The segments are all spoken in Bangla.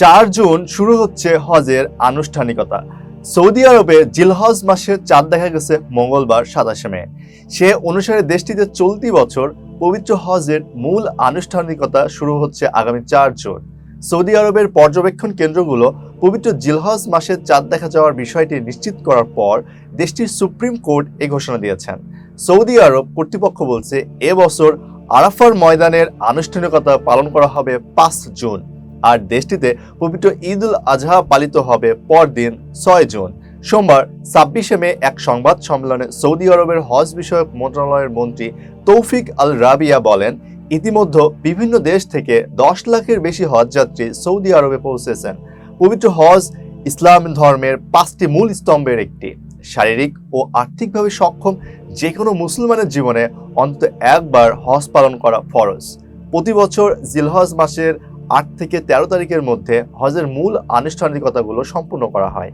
চার জুন শুরু হচ্ছে হজের আনুষ্ঠানিকতা। সৌদি আরবে জিলহজ মাসে চাঁদ দেখা গেছে মঙ্গলবার সাতাশে মে। সে অনুসারে দেশটিতে চলতি বছর পবিত্র হজের মূল আনুষ্ঠানিকতা শুরু হচ্ছে আগামী চার জুন। সৌদি আরবের পর্যবেক্ষণ কেন্দ্রগুলো পবিত্র জিলহজ মাসে চাঁদ দেখা যাওয়ার বিষয়টি নিশ্চিত করার পর দেশটির সুপ্রিম কোর্ট এই ঘোষণা দিয়েছেন। সৌদি আরব কর্তৃপক্ষ বলছে এবছর আরাফার ময়দানের আনুষ্ঠানিকতা পালন করা হবে পাঁচ জুন। আর দেশটিতে পবিত্র ঈদ উল আজহা পালিত হবে পরদিন ছয় জুন। সোমবার, ছাব্বিশে মে এক সংবাদ সম্মেলনে সৌদি আরবের হজ বিষয়ক মন্ত্রণালয়ের মন্ত্রী তৌফিক আল রাবিয়া বলেন, ইতিমধ্যে বিভিন্ন দেশ থেকে দশ লাখের বেশি হজ যাত্রী সৌদি আরবে পৌঁছেছেন। পবিত্র হজ ইসলাম ধর্মের পাঁচটি মূল স্তম্ভের একটি। শারীরিক ও আর্থিকভাবে সক্ষম যে কোনো মুসলমানের জীবনে অন্তত একবার হজ পালন করা ফরজ। প্রতি বছর জিলহজ মাসের আট থেকে তেরো তারিখের মধ্যে হজের মূল আনুষ্ঠানিকতাগুলো সম্পূর্ণ করা হয়।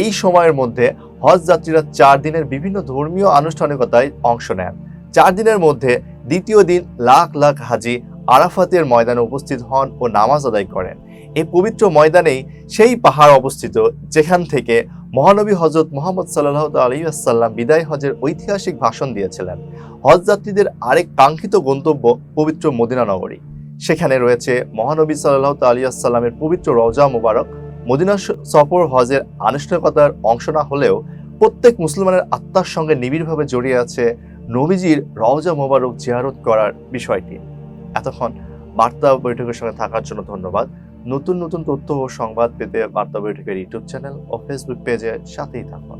এই সময়ের মধ্যে হজ যাত্রীরা চার দিনের বিভিন্ন ধর্মীয় আনুষ্ঠানিকতায় অংশ নেন। চার দিনের মধ্যে দ্বিতীয় দিন লাখ লাখ হাজি আরাফাতের ময়দানে উপস্থিত হন ও নামাজ আদায় করেন। এই পবিত্র ময়দানেই সেই পাহাড় অবস্থিত, যেখান থেকে মহানবী হজরত মোহাম্মদ সাল্লাহ আলহিহাসাল্লাম বিদায় হজের ঐতিহাসিক ভাষণ দিয়েছিলেন। হজ যাত্রীদের আরেক কাঙ্ক্ষিত গন্তব্য পবিত্র মদিনা নগরী। সেখানে রয়েছে মহানবী সাল্লাহ আলিয়াসাল্লামের পবিত্র রওজা মুবারক। মদিনা সফর হজের আনুষ্ঠানিকতার অংশ না হলেও প্রত্যেক মুসলমানের আত্মার সঙ্গে নিবিড়ভাবে জড়িয়ে আছে নবীজির রওজা মোবারক জিয়ারত করার বিষয়টি। এতক্ষণ বার্তা বৈঠকের সঙ্গে থাকার জন্য ধন্যবাদ। নতুন নতুন তথ্য ও সংবাদ পেতে বার্তা বৈঠকের ইউটিউব চ্যানেল ও ফেসবুক পেজের সাথেই থাকুন।